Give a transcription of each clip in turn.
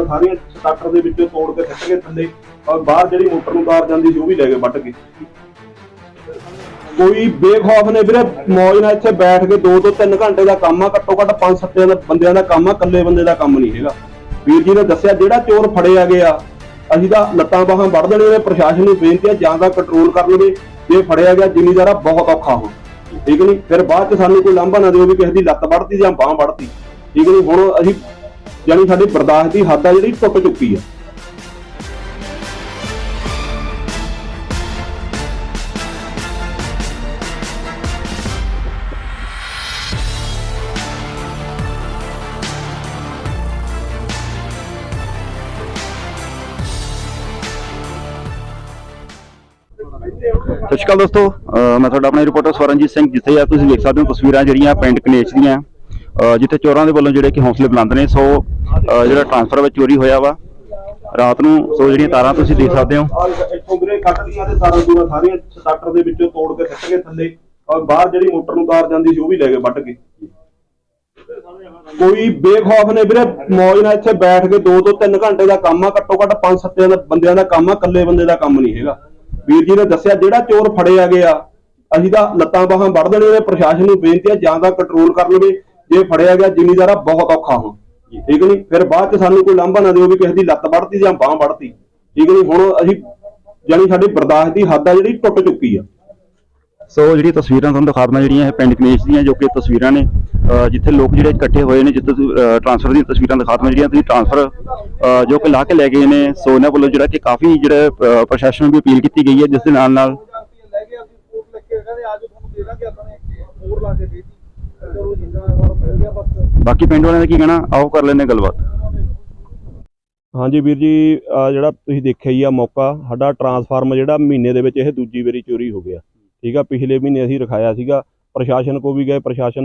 ਦੂਆਂ ਸਾਰੀਆਂ ਸਟਾਰਟਰ ਦੇ ਵਿੱਚੋਂ ਤੋੜ ਕੇ ਸਿੱਟ ਕੇ ਥੱਲੇ ਔਰ ਬਾਹਰ ਜਿਹੜੀ ਮੋਟਰ ਨੂੰ ਤਾਰ ਜਾਂਦੀ ਸੀ ਉਹ ਵੀ ਲੈ ਗਏ ਵੱਢ ਕੇ ਕੋਈ ਬੇਖੌਫ ਨੇ ਵੀਰੇ, ਮੌਜ ਨਾਲ ਇੱਥੇ ਬੈਠ ਕੇ 2 ਤੋਂ 3 ਘੰਟੇ ਦਾ ਕੰਮ ਆ, ਘੱਟੋ ਘੱਟ 5-7 ਦਾ ਬੰਦਿਆਂ ਦਾ ਕੰਮ ਆ, ਇਕੱਲੇ ਬੰਦੇ ਦਾ ਕੰਮ ਨਹੀਂ ਹੈਗਾ। ਵੀਰ ਜੀ ਨੇ ਦੱਸਿਆ ਜਿਹੜਾ ਚੋਰ ਫੜਿਆ ਗਿਆ ਅਸੀਂ ਤਾਂ ਲੱਤਾਂ ਬਾਹਾਂ ਵੱਢ ਦੇਣੇ ਨੇ, ਪ੍ਰਸ਼ਾਸਨ ਨੂੰ ਬੇਨਤੀ ਹੈ ਜਾਂ ਤਾਂ ਕੰਟਰੋਲ ਕਰ ਲਵੇ ਜੇ ਫੜਿਆ ਗਿਆ ਜ਼ਿਮੀਦਾਰਾ ਬਹੁਤ ਔਖਾ ਹੋ। ਠੀਕ ਨਹੀਂ? ਫਿਰ ਬਾਅਦ ਚ ਸਾਨੂੰ ਕੋਈ ਲਾਂਭਾ ਨਾ ਦਿਓ ਵੀ ਕਿਸੇ ਦੀ ਲੱਤ ਵੱਢਤੀ ਜਾਂ ਬਾਹ ਵੱਢਤੀ। ਠੀਕ ਨਹੀਂ? ਹੁਣ ਅਸੀਂ ਯਾਨੀ ਸਾਡੀ ਬਰਦਾਸ਼ਤ ਦੀ ਹੱਦ ਆ ਜਿਹੜੀ ਟੁੱਟ ਚੁੱਕੀ ਆ। ਸਤਿ ਸ਼੍ਰੀ ਅਕਾਲ ਦੋਸਤੋ। ਮੈਂ ਤੁਹਾਡਾ ਆਪਣਾ ਰਿਪੋਰਟਰ ਸਵਰਨਜੀਤ ਸਿੰਘ, ਜਿੱਥੇ ਆ ਤੁਸੀਂ ਦੇਖ ਸਕਦੇ ਹੋ ਤਸਵੀਰਾਂ ਜਿਹੜੀਆਂ ਪਿੰਡ ਕਨੇਚ ਦੀਆਂ। ਜਿੱਥੇ ਚੋਰਾਂ ਦੇ ਵੱਲੋਂ ਜਿਹੜੇ ਕਿ ਹੌਸਲੇ ਬੁਲੰਦ ਨੇ, ਸੋ ਜਿਹੜਾ ਟਰਾਂਸਫਰ ਵਿੱਚ ਚੋਰੀ ਹੋਇਆ ਵਾ, ਰਾਤ ਨੂੰ, ਸੋ ਜਿਹੜੀਆਂ ਤਾਰਾਂ ਤੁਸੀਂ ਦੇਖ ਸਕਦੇ ਹੋ। ਇੱਥੋਂ ਵੀਰੇ ਕੱਢ ਦੀਆਂ ਤੇ ਤਾਰਾਂ ਦੂਰਾਂ ਸਾਰੀਆਂ ਸਟਾਰਟਰ ਦੇ ਵਿੱਚੋਂ ਤੋੜ ਕੇ ਸਿੱਟ ਕੇ ਥੱਲੇ, ਔਰ ਬਾਹਰ ਜਿਹੜੀ ਮੋਟਰ ਨੂੰ ਤਾਰ ਜਾਂਦੀ ਸੀ, ਉਹ ਵੀ ਲੈ ਗਏ, ਵੱਢ ਕੇ। ਕੋਈ ਬੇਖੌਫ ਨੇ ਵੀਰੇ, ਮੌਜ ਨਾਲ ਇੱਥੇ ਬੈਠ ਕੇ 2 ਤੋਂ 3 ਘੰਟੇ ਦਾ ਕੰਮ ਆ, ਘੱਟੋ ਘੱਟ 5-7 ਦਾ ਬੰਦਿਆਂ ਦਾ ਕੰਮ ਆ, ਇਕੱਲੇ ਬੰਦੇ ਦਾ ਕੰਮ ਨਹੀਂ ਹੈਗਾ। ਵੀਰ ਜੀ ਨੇ ਦੱਸਿਆ, ਜਿਹੜਾ ਚੋਰ ਫੜੇ ਫੜਿਆ ਗਿਆ ਅਸੀਂ ਤਾਂ ਲੱਤਾਂ ਬਾਹਾਂ ਵੱਢ ਦੇਣੇ ਨੇ, ਪ੍ਰਸ਼ਾਸਨ ਨੂੰ ਬੇਨਤੀ ਹੈ ਜਾਂ ਤਾਂ ਕੰਟਰੋਲ ਕਰ ਲਵੇ ਜੇ ਫੜਿਆ ਗਿਆ ਜ਼ਿਮੀਦਾਰਾ ਬਹੁਤ ਔਖਾ ਹੋ ਠੀਕ ਨਹੀਂ ਫਿਰ ਬਾਅਦ ਚ ਸਾਨੂੰ ਕੋਈ ਲਾਂਭਾ ਨਾ ਦਿਓ ਵੀ ਕਿਸੇ ਦੀ ਲੱਤ ਵੱਢਤੀ ਜਾਂ ਬਾਹ ਵੱਢਤੀ। ਠੀਕ ਨਹੀਂ ਹੁਣ ਅਸੀਂ ਯਾਨੀ ਸਾਡੀ ਬਰਦਾਸ਼ਤ ਦੀ ਹੱਦ ਆ ਜਿਹੜੀ ਟੁੱਟ ਚੁੱਕੀ ਆ। ਸੋ ਜਿਹੜੀ ਤਸਵੀਰਾਂ ਤੁਹਾਨੂੰ ਦਿਖਾ ਦਵਾਂ ਜਿਹੜੀਆਂ ਇਹ ਪਿੰਡ ਕਨੇਚ ਦੀਆਂ ਜੋ ਕਿ ਤਸਵੀਰਾਂ ਨੇ ਜਿੱਥੇ ਲੋਕ ਜਿਹੜੇ ਇਕੱਠੇ ਹੋਏ ਨੇ ਜਿੱਥੇ ਟ੍ਰਾਂਸਫਰ ਦੀਆਂ ਤਸਵੀਰਾਂ ਦਿਖਾ ਦਵਾਂ ਜਿਹੜੀਆਂ ਤੁਸੀਂ ਟ੍ਰਾਂਸਫਰ ਜੋ ਕਿ ਲਾ ਕੇ ਲੈ ਗਏ ਨੇ ਸੋ ਇਹਨਾਂ ਵੱਲੋਂ ਜਿਹੜਾ ਕਿ ਕਾਫੀ ਜਿਹੜਾ ਪ੍ਰਸ਼ਾਸਨ ਨੂੰ ਵੀ ਅਪੀਲ ਕੀਤੀ ਗਈ ਹੈ ਜਿਸ ਦੇ ਨਾਲ ਨਾਲ ਲੈ ਕੇ ਅਸੀਂ ਕੋਟ ਲਿਖ ਕੇ ਕਹਿੰਦੇ ਆਜੋ ਤੁਹਾਨੂੰ ਦੇ ਦਾਂਗੇ ਆਪਾਂ ਨੇ ਹੋਰ ਲਾ ਕੇ ਦੇ ਬਾਕੀ ਪਿੰਡ ਵਾਲਿਆਂ ਦਾ ਕੀ ਕਹਿਣਾ? ਆਓ ਕਰ ਲੈਂਦੇ ਗੱਲਬਾਤ। ਹਾਂਜੀ ਵੀਰ ਜੀ, ਆਹ ਜਿਹੜਾ ਤੁਸੀਂ ਦੇਖਿਆ ਹੀ ਆ ਮੌਕਾ, ਸਾਡਾ ਟਰਾਂਸਫਾਰਮ ਜਿਹੜਾ ਮਹੀਨੇ ਦੇ ਵਿੱਚ ਇਹ ਦੂਜੀ ਵਾਰੀ ਚੋਰੀ ਹੋ ਗਿਆ। ਠੀਕ ਆ, ਪਿਛਲੇ ਮਹੀਨੇ ਅਸੀਂ ਰਖਾਇਆ ਸੀਗਾ, ਪ੍ਰਸ਼ਾਸਨ ਕੋ ਵੀ ਗਏ, ਪ੍ਰਸ਼ਾਸਨ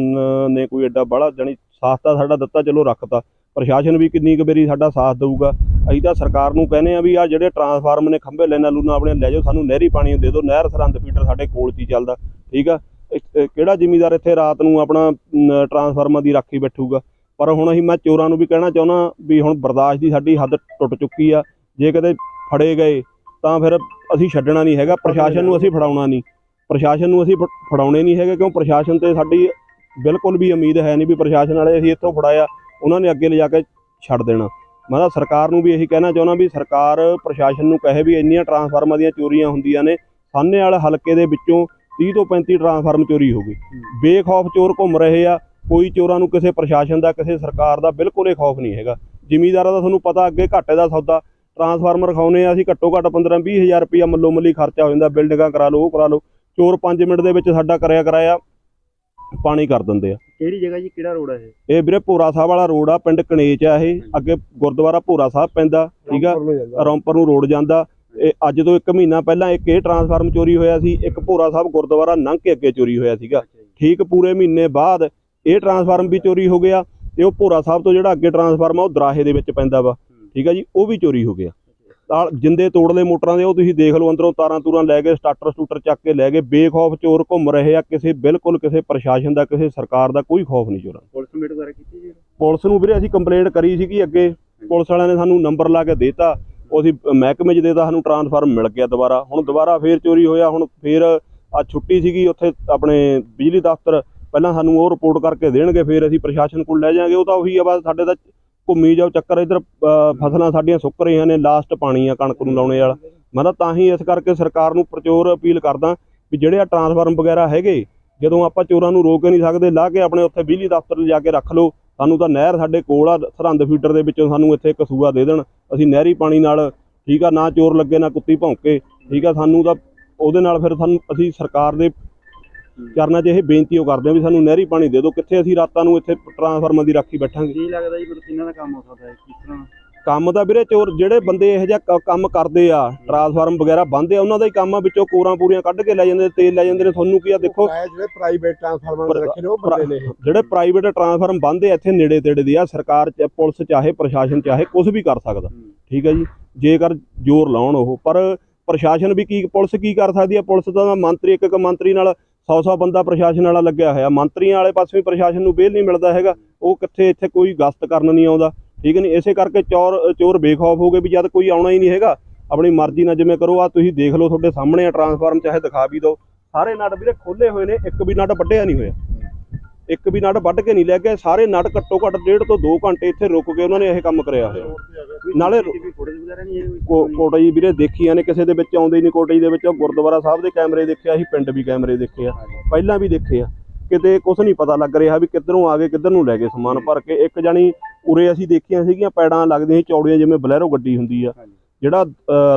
ਨੇ ਕੋਈ ਐਡਾ ਬੜਾ ਜਾਣੀ ਸਾਥ ਤਾਂ ਸਾਡਾ ਦਿੱਤਾ, ਚਲੋ ਰੱਖਤਾ। ਪ੍ਰਸ਼ਾਸਨ ਵੀ ਕਿੰਨੀ ਕੁ ਵਾਰੀ ਸਾਡਾ ਸਾਥ ਦਊਗਾ। ਅਸੀਂ ਤਾਂ ਸਰਕਾਰ ਨੂੰ ਕਹਿੰਦੇ ਆ ਵੀ ਆ ਜਿਹੜੇ ਟਰਾਂਸਫਾਰਮ ਨੇ ਖੰਭੇ ਲੈਣਾ ਲੂਣਾ ਆਪਣੇ ਲੈ ਜਾਓ, ਸਾਨੂੰ ਨਹਿਰੀ ਪਾਣੀ ਦੇ ਦਿਓ, ਨਹਿਰ ਸਰਹੰਦ ਫੀਡਰ ਸਾਡੇ ਕੋਲ 'ਚ ਹੀ ਚੱਲਦਾ। ਠੀਕ ਆ ਕਿਹੜਾ ਜ਼ਿਮੀਦਾਰ ਇੱਥੇ ਰਾਤ ਨੂੰ ਆਪਣਾ ਅਮ, ਟਰਾਂਸਫਾਰਮਾਂ ਦੀ ਰਾਖੀ ਬੈਠੂਗਾ? ਪਰ ਹੁਣ ਅਸੀਂ ਮੈਂ ਚੋਰਾਂ ਨੂੰ ਵੀ ਕਹਿਣਾ ਚਾਹੁੰਦਾ ਵੀ ਹੁਣ ਬਰਦਾਸ਼ਤ ਦੀ ਸਾਡੀ ਹੱਦ ਟੁੱਟ ਚੁੱਕੀ ਆ। ਜੇ ਕਦੇ ਫੜੇ ਗਏ ਤਾਂ ਫਿਰ ਅਸੀਂ ਛੱਡਣਾ ਨਹੀਂ ਹੈਗਾ। ਪ੍ਰਸ਼ਾਸਨ ਨੂੰ ਅਸੀਂ ਫੜਾਉਣਾ ਨਹੀਂ। ਪ੍ਰਸ਼ਾਸਨ ਨੂੰ ਅਸੀਂ ਫ- ਫੜਾਉਣੇ ਨਹੀਂ ਹੈਗੇ ਕਿਉਂ? ਪ੍ਰਸ਼ਾਸਨ ਤੇ ਸਾਡੀ ਬਿਲਕੁਲ ਵੀ ਉਮੀਦ ਹੈ ਨਹੀਂ ਵੀ ਪ੍ਰਸ਼ਾਸਨ ਵਾਲੇ ਅਸੀਂ ਇੱਥੋਂ ਫੜਾਇਆ ਉਹਨਾਂ ਨੇ ਅੱਗੇ ਲਿਜਾ ਕੇ ਛੱਡ ਦੇਣਾ। ਮੈਂ ਤਾਂ ਸਰਕਾਰ ਨੂੰ ਵੀ ਇਹੀ ਕਹਿਣਾ ਚਾਹੁੰਦਾ ਵੀ ਸਰਕਾਰ ਪ੍ਰਸ਼ਾਸਨ ਨੂੰ ਕਹੇ ਵੀ ਇੰਨੀਆਂ ਟਰਾਂਸਫਾਰਮਾਂ ਦੀਆਂ ਚੋਰੀਆਂ ਹੁੰਦੀਆਂ ਨੇ ਸਾਹਨੇ ਵਾਲੇ ਹਲਕੇ ਦੇ ਵਿੱਚੋਂ 30 ਤੋਂ 35 ਟਰਾਂਸਫਾਰਮ ਚੋਰੀ ਹੋ ਗਏ ਬੇਖੌਫ ਚੋਰ ਘੁੰਮ ਰਹੇ ਆ ਕੋਈ ਚੋਰਾਂ ਨੂੰ ਕਿਸੇ ਪ੍ਰਸ਼ਾਸਨ ਦਾ ਕਿਸੇ ਸਰਕਾਰ ਦਾ ਬਿਲਕੁਲ ਹੀ ਖੌਫ ਨਹੀਂ ਹੈਗਾ। ਜ਼ਿਮੀਂਦਾਰਾਂ ਦਾ ਤੁਹਾਨੂੰ ਪਤਾ ਅੱਗੇ ਘਾਟੇ ਦਾ ਸੌਦਾ ਟਰਾਂਸਫਾਰਮਰ ਰਖਾਉਨੇ ਆ ਅਸੀਂ ਘੱਟੋ ਘੱਟ 15 20 ਹਜ਼ਾਰ ਰੁਪਇਆ ਮੱਲੋ ਮੱਲੀ ਖਰਚਾ ਹੋ ਜਾਂਦਾ ਬਿਲਡਿੰਗਾਂ ਕਰਾ ਲਓ ਉਹ ਕਰਾ ਲਓ। ਚੋਰ 5 ਮਿੰਟ ਦੇ ਵਿੱਚ ਸਾਡਾ ਕਰਿਆ ਕਰਾਇਆ ਪਾਣੀ ਕਰ ਦਿੰਦੇ ਆ। ਕਿਹੜੀ ਜਗ੍ਹਾ ਜੀ ਕਿਹੜਾ ਰੋਡ ਹੈ ਇਹ? ਇਹ ਵੀਰੇ ਭੋਰਾ ਸਾਹਿਬ ਵਾਲਾ ਰੋਡ ਆ ਪਿੰਡ ਕਨੇਚ ਆ ਇਹ। ਅੱਗੇ ਗੁਰਦੁਆਰਾ ਭੋਰਾ ਸਾਹਿਬ ਪੈਂਦਾ ਠੀਕ ਆ? ਰੌਂਪਰ ਨੂੰ ਰੋਡ ਜਾਂਦਾ। ਇਹ ਅੱਜ ਤੋਂ 1 ਮਹੀਨਾ ਪਹਿਲਾਂ ਇੱਕ ਇਹ ਟਰਾਂਸਫਾਰਮ ਚੋਰੀ ਹੋਇਆ ਸੀ ਇੱਕ ਭੋਰਾ ਸਾਹਿਬ ਗੁਰਦੁਆਰਾ ਲੰਘ ਕੇ ਅੱਗੇ ਚੋਰੀ ਹੋਇਆ ਸੀਗਾ। ਠੀਕ ਪੂਰੇ ਮਹੀਨੇ ਬਾਅਦ ਇਹ ਟਰਾਂਸਫਾਰਮ ਵੀ ਚੋਰੀ ਹੋ ਗਿਆ ਤੇ ਉਹ ਭੋਰਾ ਸਾਹਿਬ ਤੋਂ ਜਿਹੜਾ ਅੱਗੇ ਟਰਾਂਸਫਾਰਮ ਆ ਉਹ ਦਰਾਹੇ ਦੇ ਵਿੱਚ ਪੈਂਦਾ ਵਾ। ਠੀਕ ਆ ਜੀ ਉਹ ਵੀ ਚੋਰੀ ਹੋ ਗਿਆ। ਜਿੰਦੇ ਤੋੜਲੇ ਮੋਟਰਾਂ ਦੇ ਉਹ ਤੁਸੀਂ ਦੇਖ ਲਓ ਅੰਦਰੋਂ ਤਾਰਾਂ ਤੂਰਾਂ ਲੈ ਕੇ ਸਟਾਰਟਰ ਸਟੂਟਰ ਚੱਕ ਕੇ ਲੈ ਗਏ ਬੇਖੌਫ ਚੋਰ ਘੁੰਮ ਰਹੇ ਆ ਕਿਸੇ ਬਿਲਕੁਲ ਕਿਸੇ ਪ੍ਰਸ਼ਾਸਨ ਦਾ ਕਿਸੇ ਸਰਕਾਰ ਦਾ ਕੋਈ ਖੌਫ ਨਹੀਂ ਚੋਰਾਂ ਨੂੰ। ਪੁਲਿਸ ਮੀਟ ਵਗੈਰਾ ਕੀਤੀ ਜੀ? ਪੁਲਿਸ ਨੂੰ ਵੀਰੇ ਅਸੀਂ ਕੰਪਲੇਂਟ ਕਰੀ ਸੀਗੀ ਅੱਗੇ ਪੁਲਿਸ ਵਾਲਿਆਂ ਨੇ ਸਾਨੂੰ ਨੰਬਰ ਲਾ ਕੇ ਦੇਤਾ ਉਹ ਮਹਿਕਮੇ 'ਚ ਦੇਤਾ ਸਾਨੂੰ ਟਰਾਂਸਫਾਰਮ ਮਿਲ ਗਿਆ ਦੁਬਾਰਾ। ਹੁਣ ਦੁਬਾਰਾ ਫੇਰ ਚੋਰੀ ਹੋਇਆ, ਹੁਣ ਫੇਰ ਆ ਛੁੱਟੀ ਸੀਗੀ ਉੱਥੇ ਆਪਣੇ ਬਿਜਲੀ ਦਫ਼ਤਰ। ਪਹਿਲਾਂ ਸਾਨੂੰ ਉਹ ਰਿਪੋਰਟ ਕਰਕੇ ਦੇਣਗੇ, ਫੇਰ ਅਸੀਂ ਪ੍ਰਸ਼ਾਸਨ ਕੋਲ ਲੈ ਜਾਾਂਗੇ ਉਹ ਤਾਂ ਉਹੀ ਆ, ਬਸ ਸਾਡੇ ਤਾਂ ਘੁੰਮੀ ਜਾਓ ਚੱਕਰ, ਇਧਰ ਫਸਲਾਂ ਸਾਡੀਆਂ ਸੁੱਕ ਰਹੀਆਂ ਨੇ ਲਾਸਟ ਪਾਣੀ ਆ, ਕਣਕ ਨੂੰ ਲਾਉਣੇ ਵਾਲਾ। ਮੈਂ ਤਾਂ ਤਾਂ ਹੀ ਇਸ ਕਰਕੇ ਸਰਕਾਰ ਨੂੰ ਪ੍ਰਚੋਰ ਅਪੀਲ ਕਰਦਾ ਵੀ ਜਿਹੜੇ ਆ ਟਰਾਂਸਫਾਰਮ ਵਗੈਰਾ ਹੈਗੇ, ਜਦੋਂ ਆਪਾਂ ਚੋਰਾਂ ਨੂੰ ਰੋਕ ਨਹੀਂ ਸਕਦੇ, ਲਾ ਕੇ ਆਪਣੇ ਉੱਥੇ ਬਿਜਲੀ ਦਫ਼ਤਰ ਲਿਜਾ ਕੇ ਰੱਖ ਲਓ। ਸਾਨੂੰ ਤਾਂ ਨਹਿਰ ਸਾਡੇ ਕੋਲ ਆ, ਸਰਹੰਦ ਫੀਡਰ ਦੇ ਵਿੱਚੋਂ ਸਾਨੂੰ ਇੱਥੇ ਕਸੂਆ ਦੇ ਦੇਣ। ਅਸੀਂ ਨਹਿਰੀ ਪਾਣੀ ਨਾਲ, ਠੀਕ ਆ, ਨਾ ਚੋਰ ਲੱਗੇ, ਨਾ ਕੁੱਤੀ ਭੌਂਕੇ, ਠੀਕ ਆ, ਸਾਨੂੰ ਤਾਂ ਉਹਦੇ ਨਾਲ ਫਿਰ ਸਾਨੂੰ, ਅਸੀਂ ਸਰਕਾਰ ਦੇ ਚਰਨਾਂ 'ਚ ਇਹ ਬੇਨਤੀ ਉਹ ਕਰਦੇ ਆ ਵੀ ਸਾਨੂੰ ਨਹਿਰੀ ਪਾਣੀ ਦੇ ਦਿਓ। ਕਿੱਥੇ ਅਸੀਂ ਰਾਤਾਂ ਨੂੰ ਇੱਥੇ ਟਰਾਂਸਫਾਰਮਰ ਦੀ ਰਾਖੀ ਬੈਠਾਂਗੇ? ਕੀ ਲੱਗਦਾ ਜੀ ਮਤਲਬ ਕਿੰਨਾ ਦਾ ਕੰਮ ਹੋ ਸਕਦਾ ਹੈ ਕਿਸ ਤਰ੍ਹਾਂ? ਕੰਮ ਤਾਂ ਵੀਰੇ ਚੋਰ ਜਿਹੜੇ ਬੰਦੇ ਇਹੋ ਜਿਹਾ ਕੰਮ ਕਰਦੇ ਆ ਟਰਾਂਸਫਾਰਮ ਵਗੈਰਾ ਬੰਦੇ ਆ ਉਹਨਾਂ ਦਾ ਹੀ ਕੰਮ ਆ ਵਿੱਚੋਂ ਕੋਰਾਂ ਪੂਰੀਆਂ ਕੱਢ ਕੇ ਲੈ ਜਾਂਦੇ ਤੇਲ ਲੈ ਜਾਂਦੇ ਨੇ ਤੁਹਾਨੂੰ ਕੀ ਆ ਦੇਖੋ ਜਿਹੜੇ ਪ੍ਰਾਈਵੇਟ ਟ੍ਰਾਂਸਫਾਰਮਰ ਰੱਖੇ ਨੇ ਉਹ ਬੰਦੇ ਨੇ। ਜਿਹੜੇ ਪ੍ਰਾਈਵੇਟ ਟਰਾਂਸਫਾਰਮ ਬੰਦੇ ਇੱਥੇ ਨੇੜੇ ਤੇੜੇ ਦੇ ਆ ਸਰਕਾਰ ਚ ਪੁਲਿਸ ਚਾਹੇ ਪ੍ਰਸ਼ਾਸਨ ਚਾਹੇ ਕੁਝ ਵੀ ਕਰ ਸਕਦਾ ਠੀਕ ਹੈ ਜੀ? ਜੇਕਰ ਜ਼ੋਰ ਲਾਉਣ ਉਹ ਪਰ ਪ੍ਰਸ਼ਾਸਨ ਵੀ ਕੀ ਪੁਲਿਸ ਕੀ ਕਰ ਸਕਦੀ ਹੈ ਪੁਲਿਸ ਦਾ ਮੰਤਰੀ ਇੱਕ ਇੱਕ ਮੰਤਰੀ ਨਾਲ 100 100 ਬੰਦਾ ਪ੍ਰਸ਼ਾਸਨ ਵਾਲਾ ਲੱਗਿਆ ਹੋਇਆ ਮੰਤਰੀਆਂ ਵਾਲੇ ਪਾਸੇ ਵੀ ਪ੍ਰਸ਼ਾਸਨ ਨੂੰ ਬੇਲ ਨਹੀਂ ਮਿਲਦਾ ਹੈਗਾ ਉਹ ਕਿੱਥੇ ਇੱਥੇ ਕੋਈ ਗਸ਼ਤ ਕਰਨ ਨਹੀਂ ਆਉਂਦਾ। ਠੀਕ ਨਹੀਂ? ਇਸੇ ਕਰਕੇ ਚੋਰ ਚੋਰ ਬੇਖੌਫ ਹੋ ਗਏ ਵੀ ਜਦ ਕੋਈ ਆਉਣਾ ਹੀ ਨਹੀਂ ਹੈਗਾ। ਆਪਣੀ ਮਰਜ਼ੀ ਨਾਲ ਜਿਵੇਂ ਕਰੋ ਆ ਤੁਸੀਂ ਦੇਖ ਲਓ ਤੁਹਾਡੇ ਸਾਹਮਣੇ ਆ ਟਰਾਂਸਫਾਰਮ ਚਾਹੇ ਦਿਖਾ ਵੀ ਦਿਓ। ਸਾਰੇ ਨਟ ਵੀਰੇ ਖੋਲੇ ਹੋਏ ਨੇ, ਇੱਕ ਵੀ ਨਟ ਵੱਢਿਆ ਨਹੀਂ ਹੋਇਆ। ਇੱਕ ਵੀ ਨਟ ਵੱਢ ਕੇ ਨਹੀਂ ਲੈ ਗਏ ਸਾਰੇ ਨਟ ਘੱਟੋ ਘੱਟ ਡੇਢ ਤੋਂ 2 ਘੰਟੇ ਇੱਥੇ ਰੁਕ ਕੇ ਉਹਨਾਂ ਨੇ ਇਹ ਕੰਮ ਕਰਿਆ ਹੋਇਆ। ਨਾਲੇ ਕੋਟਾ ਜੀ ਵੀਰੇ ਦੇਖੀਆਂ ਨੇ, ਕਿਸੇ ਦੇ ਵਿੱਚ ਆਉਂਦੇ ਹੀ ਨਹੀਂ ਕੋਟਾ ਜੀ ਦੇ ਵਿੱਚ। ਗੁਰਦੁਆਰਾ ਸਾਹਿਬ ਦੇ ਕੈਮਰੇ ਦੇਖਿਆ ਸੀ ਪਿੰਡ ਵੀ ਕੈਮਰੇ ਦੇਖੇ ਆ। ਪਹਿਲਾਂ ਵੀ ਦੇਖੇ ਆ। ਕਿਤੇ ਕੁਝ ਨਹੀਂ ਪਤਾ ਲੱਗ ਰਿਹਾ ਵੀ ਕਿੱਧਰੋਂ ਆ ਗਏ ਕਿੱਧਰ ਨੂੰ ਲੈ ਗਏ ਸਮਾਨ ਭਰ ਕੇ। ਇੱਕ ਜਾਣੀ ਉਰੇ ਅਸੀਂ ਦੇਖੀਆਂ ਸੀਗੀਆਂ ਪੈੜਾਂ ਲੱਗਦੀਆਂ ਸੀ ਚੌੜੀਆਂ ਜਿਵੇਂ ਬਲੈਰੋ ਗੱਡੀ ਹੁੰਦੀ ਆ। ਜਿਹੜਾ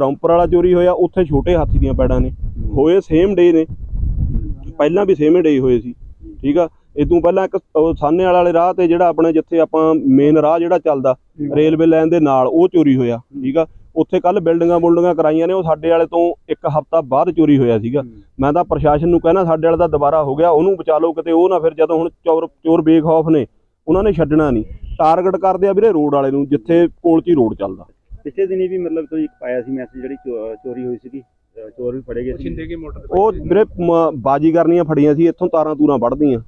ਰੌਂਪਰ ਵਾਲਾ ਚੋਰੀ ਹੋਇਆ ਉੱਥੇ ਛੋਟੇ ਹਾਥੀ ਦੀਆਂ ਪੈੜਾਂ ਨੇ। ਹੋਏ ਸੇਮ ਡੇ ਨੇ। ਪਹਿਲਾਂ ਵੀ ਸੇਮ ਡੇ ਹੋਏ ਸੀ। ਠੀਕ ਆ? ਇਦੋਂ ਪਹਿਲਾਂ ਇੱਕ ਸਾਹਨੇ ਵਾਲੇ ਰਾਹ ਤੇ ਜਿਹੜਾ ਆਪਣੇ ਜਿੱਥੇ ਆਪਾਂ ਮੇਨ ਰਾਹ ਜਿਹੜਾ ਚੱਲਦਾ ਰੇਲਵੇ ਲਾਈਨ ਦੇ ਨਾਲ ਉਹ ਚੋਰੀ ਹੋਇਆ। ਠੀਕ ਆ? ਉੱਥੇ ਕੱਲ ਬਿਲਡਿੰਗਾਂ ਬੁਲਡਿੰਗਾਂ ਕਰਾਈਆਂ ਨੇ ਉਹ ਸਾਡੇ ਵਾਲੇ ਤੋਂ ਇੱਕ ਹਫ਼ਤਾ ਬਾਅਦ ਚੋਰੀ ਹੋਇਆ ਸੀਗਾ। ਮੈਂ ਤਾਂ ਪ੍ਰਸ਼ਾਸਨ ਨੂੰ ਕਹਿਣਾ ਸਾਡੇ ਵਾਲੇ ਦਾ ਦੁਬਾਰਾ ਹੋ ਗਿਆ ਉਹਨੂੰ ਬਚਾ ਲਓ ਕਿਤੇ ਉਹ ਨਾ ਫਿਰ ਜਦੋਂ ਹੁਣ ਚੋਰ ਚੋਰ ਬੇਖੌਫ ਨੇ ਉਹਨਾਂ ਨੇ ਛੱਡਣਾ ਨਹੀਂ। ਟਾਰਗੇਟ ਕਰਦੇ ਆ ਵੀਰੇ ਰੋਡ ਵਾਲੇ ਨੂੰ ਜਿੱਥੇ ਕੋਲ 'ਚ ਹੀ ਰੋਡ ਚੱਲਦਾ। ਪਿਛਲੇ ਦਿਨੀ ਵੀ ਮਤਲਬ ਤੁਸੀਂ ਇੱਕ ਪਾਇਆ ਸੀ ਮੈਸੇਜ ਜਿਹੜੀ ਚੋਰੀ ਹੋਈ ਸੀਗੀ ਚੋਰ ਵੀ ਫੜੇ ਗਏ ਸੀ ਛਿੰਦੇ ਕੇ ਮੋਟਰ ਉਹ ਵੀਰੇ ਬਾਜੀ ਕਰਨੀਆਂ ਫੜੀਆਂ ਸੀ ਇੱਥੋਂ ਤਾਰਾਂ ਤੂਰਾਂ ਵੱਢਦੀਆਂ।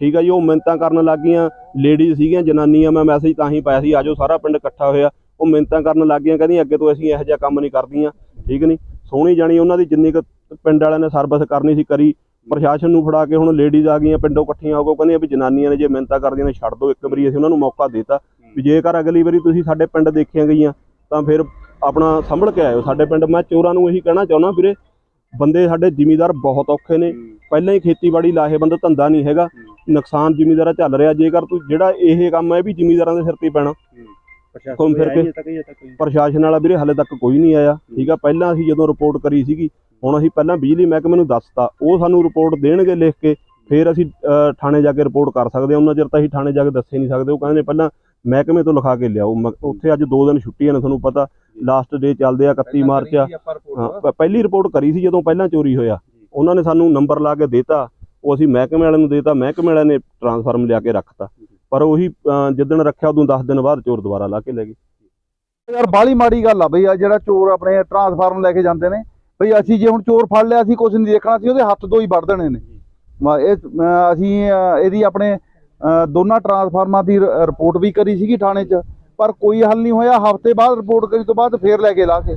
ਠੀਕ ਆ ਜੀ ਉਹ ਮਿੰਤਾਂ ਕਰਨ ਲੱਗ ਗਈਆਂ ਲੇਡੀਜ਼ ਸੀਗੀਆਂ ਜਨਾਨੀਆਂ ਮੈਂ ਮੈਸੇਜ ਤਾਂ ਹੀ ਪਾਇਆ ਸੀ ਆਜੋ ਸਾਰਾ ਪਿੰਡ ਇਕੱਠਾ ਹੋਇਆ। ਉਹ ਮਿੰਤਾਂ ਕਰਨ ਲੱਗ ਗਈਆਂ ਕਹਿੰਦੀਆਂ ਅੱਗੇ ਤੋਂ ਅਸੀਂ ਇਹੋ ਜਿਹਾ ਕੰਮ ਨਹੀਂ ਕਰਦੀਆਂ ਠੀਕ ਨਹੀਂ? ਸੋਹਣੀ ਜਾਣੀ ਉਹਨਾਂ ਦੀ ਜਿੰਨੀ ਕੁ ਪਿੰਡ ਵਾਲਿਆਂ ਨੇ ਸਰਵਿਸ ਕਰਨੀ ਸੀ ਕਰੀ ਪ੍ਰਸ਼ਾਸਨ ਨੂੰ ਫੜਾ ਕੇ ਹੁਣ ਲੇਡੀਜ਼ ਆ ਗਈਆਂ ਪਿੰਡੋਂ ਇਕੱਠੀਆਂ ਹੋ ਕੇ ਕਹਿੰਦੀਆਂ ਵੀ ਜਨਾਨੀਆਂ ਨੇ ਜੇ ਮਿੰਤਾਂ ਕਰਦੀਆਂ ਨੇ ਛੱਡ ਦਿਓ ਇੱਕ ਵਾਰੀ ਅਸੀਂ ਉਹਨਾਂ ਨੂੰ ਮੌਕਾ ਦਿੱਤਾ ਵੀ ਜੇਕਰ ਅਗਲੀ ਵਾਰੀ ਤੁਸੀਂ ਸਾਡੇ ਪਿੰਡ ਦੇਖੀਆਂ ਗਈਆਂ ਤਾਂ ਫਿਰ ਆਪਣਾ ਸੰਭਲ ਕੇ ਆਇਓ। ਸਾਡੇ ਪਿੰਡ ਮੈਂ ਚੋਰਾਂ ਨੂੰ ਇਹੀ ਕਹਿਣਾ ਚਾਹੁੰਦਾ ਵੀਰੇ ਬੰਦੇ ਸਾਡੇ ਜ਼ਿਮੀਦਾਰ ਬਹੁਤ ਔਖੇ ਨੇ ਪਹਿਲਾਂ ਹੀ ਖੇਤੀਬਾੜੀ ਲਾਹੇਬੰਦ ਧੰਦਾ ਨਹੀਂ ਹੈਗਾ ਨੁਕਸਾਨ ਜ਼ਿਮੀਦਾਰਾਂ ਚੱਲ ਰਿਹਾ ਜੇਕਰ ਤੂੰ ਜਿਹੜਾ ਇਹ ਕੰਮ ਹੈ ਵੀ ਜ਼ਿਮੀਦਾਰਾਂ ਦੇ ਸਿਰ ਤੇ ਪੈਣਾ। ਘੁੰਮ ਫਿਰ ਕੇ- ਪ੍ਰਸ਼ਾਸਨ ਵਾਲਾ ਵੀਰੇ ਹਲੇ ਤੱਕ ਕੋਈ ਨਹੀਂ ਆਇਆ। ਠੀਕ ਆ ਪਹਿਲਾਂ ਅਸੀਂ ਜਦੋਂ ਰਿਪੋਰਟ ਕਰੀ ਸੀਗੀ ਹੁਣ ਅਸੀਂ ਪਹਿਲਾਂ ਬਿਜਲੀ ਮਹਿਕਮੇ ਨੂੰ ਦੱਸਤਾ। ਉਹ ਸਾਨੂੰ ਰਿਪੋਰਟ ਦੇਣਗੇ ਲਿਖ ਕੇ ਫਿਰ ਅਸੀਂ ਥਾਣੇ ਜਾ ਕੇ ਰਿਪੋਰਟ ਕਰ ਸਕਦੇ ਹਾਂ। ਉਹਨਾਂ ਚਿਰ ਤਾਂ ਅਸੀਂ ਥਾਣੇ ਜਾ ਕੇ ਦੱਸੇ ਨਹੀਂ ਸਕਦੇ। ਉਹ ਕਹਿੰਦੇ ਨੇ ਪਹਿਲਾਂ ਮਹਿਕਮੇ ਤੋਂ ਲਿਖਾ ਕੇ ਲਿਆਓ। ਉੱਥੇ ਅੱਜ 2 ਦਿਨ ਛੁੱਟੀਆਂ ਨੇ ਤੁਹਾਨੂੰ ਪਤਾ। ਲਾਸਟ ਡੇ ਚੱਲਦੇ ਆ 31 ਮਾਰਚ ਆ। ਪਹਿਲੀ ਰਿਪੋਰਟ ਕਰੀ ਸੀ ਜਦੋਂ ਪਹਿਲਾਂ ਚੋਰੀ ਹੋਇਆ। ਉਹਨਾਂ ਨੇ ਸਾਨੂੰ ਨੰਬਰ ਲਾ ਕੇ ਦੇਤਾ। ਉਹ ਅਸੀਂ ਮਹਿਕਮੇ ਵਾਲਿਆਂ ਨੂੰ ਦੇਤਾ। ਮਹਿਕਮੇ ਵਾਲਿਆਂ ਨੇ ਟਰਾਂਸਫਾਰਮ ਲਿਆ ਕੇ ਰੱਖਤਾ। ਪਰ ਉਹੀ ਜਿੱਦਣ ਰੱਖਿਆ ਉਦੋਂ 10 ਦਿਨ ਬਾਅਦ ਚੋਰ ਦੁਬਾਰਾ ਲਾ ਕੇ ਲੈ ਗਏ। ਯਾਰ ਬਾਲੀ ਮਾੜੀ ਗੱਲ ਆ ਬਈ, ਆ ਜਿਹੜਾ ਚੋਰ ਆਪਣੇ ਟਰਾਂਸਫਾਰਮ ਲੈ ਕੇ ਜਾਂਦੇ ਨੇ। ਬਈ ਅਸੀਂ ਜੇ ਹੁਣ ਚੋਰ ਫੜ ਲਿਆ, ਅਸੀਂ ਕੁਝ ਨਹੀਂ ਦੇਖਣਾ ਸੀ ਉਹਦੇ ਹੱਥ ਤੋਂ ਹੀ ਵੱਢ ਦੇਣੇ ਨੇ। ਇਹ ਅਸੀਂ ਇਹਦੀ ਆਪਣੇ, ਅਹ, ਦੋਨਾਂ ਟਰਾਂਸਫਾਰਮਾਂ ਦੀ ਰਿਪੋਰਟ ਵੀ ਕਰੀ ਸੀਗੀ ਥਾਣੇ 'ਚ, ਪਰ ਕੋਈ ਹੱਲ ਨਹੀਂ ਹੋਇਆ। ਹਫ਼ਤੇ ਬਾਅਦ ਰਿਪੋਰਟ ਕਰੀ ਤੋਂ ਬਾਅਦ ਫੇਰ ਲੈ ਕੇ ਲਾ ਕੇ।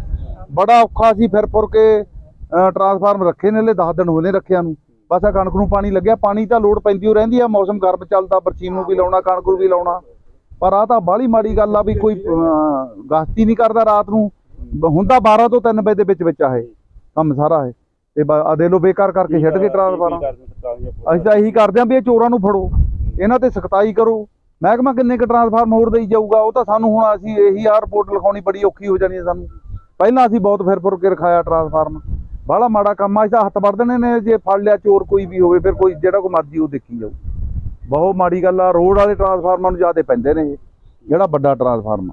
ਬੜਾ ਔਖਾ ਸੀ ਫਿਰ ਫੁਰ ਕੇ, ਅਹ ਟਰਾਂਸਫਾਰਮ ਰੱਖੇ ਨੇ ਲੈ 10 ਦਿਨ ਹੋਏ ਨੇ ਰੱਖਿਆ ਨੂੰ। ਬਸ ਆ ਕਣਕ ਨੂੰ ਪਾਣੀ ਲੱਗਿਆ, ਪਾਣੀ ਤਾਂ ਲੋੜ ਪੈਂਦੀ ਓ ਰਹਿੰਦੀ ਆ, ਮੌਸਮ ਗਰਮ ਚੱਲਦਾ ਬਰਸੀਨ ਨੂੰ ਵੀ ਲਾਉਣਾ, ਕਣਕ ਨੂੰ ਵੀ ਲਾਉਣਾ। ਪਰ ਆ ਤਾਂ ਬਾਹਲੀ ਮਾੜੀ ਗੱਲ ਆ ਵੀ ਕੋਈ ਗਸ਼ਤੀ ਨਹੀਂ ਕਰਦਾ ਰਾਤ ਨੂੰ। ਹੁੰਦਾ 12 ਤੋਂ 3 ਵਜੇ ਦੇ ਵਿੱਚ ਵਿੱਚ ਆ ਇਹ, ਕੰਮ ਸਾਰਾ ਹੈ ਤੇ ਬ- ਆ ਦੇ ਲੋ ਬੇਕਾਰ ਕਰਕੇ ਛੱਡ ਕੇ ਟਰਾਂਸਫਾਰਮ ਅਸੀਂ ਤਾਂ ਇਹੀ ਕਰਦੇ ਆਂ ਵੀ ਇਹ ਚੋਰਾਂ ਨੂੰ ਫੜੋ। ਇਹਨਾਂ ਤੇ ਸਖਤਾਈ ਕਰੋ। ਮਹਿਕਮਾ ਕਿੰਨੇ ਕ ਟਰਾਂਸਫਾਰਮ ਹੋਰ ਦੇਈ ਜਾਊਗਾ, ਉਹ ਤਾਂ ਸਾਨੂੰ ਹੁਣ ਅਸੀਂ ਇਹੀ ਆ ਰਿਪੋਰਟ ਲਿਖਾਉਣੀ ਬੜੀ ਔਖੀ ਹੋ ਜਾਣੀ ਹੈ ਸਾਨੂੰ। ਪਹਿਲਾਂ ਅਸੀਂ ਬਹੁਤ ਫਿਰ ਫੁਰ ਕੇ ਰਖਾਇਆ ਟਰਾਂਸਫਾਰਮ। ਬਾਹਲਾ ਮਾੜਾ ਕੰਮ ਆ, ਅਸੀਂ ਹੱਥ ਵੜ ਦੇਣੇ ਨੇ, ਜੇ ਫੜ ਲਿਆ ਚੋਰ ਕੋਈ ਵੀ ਹੋਵੇ, ਫਿਰ ਕੋਈ ਜਿਹੜਾ ਕੋ ਮਰਜ਼ੀ ਉਹ ਦੇਖੀ ਜਾਊ। ਬਹੁਤ ਮਾੜੀ ਗੱਲ ਆ, ਰੋਡ ਵਾਲੇ ਟਰਾਂਸਫਾਰਮਰਾਂ ਨੂੰ ਜ਼ਿਆਦਾ ਪੈਂਦੇ ਨੇ ਇਹ, ਜਿਹੜਾ ਵੱਡਾ ਟਰਾਂਸਫਾਰਮ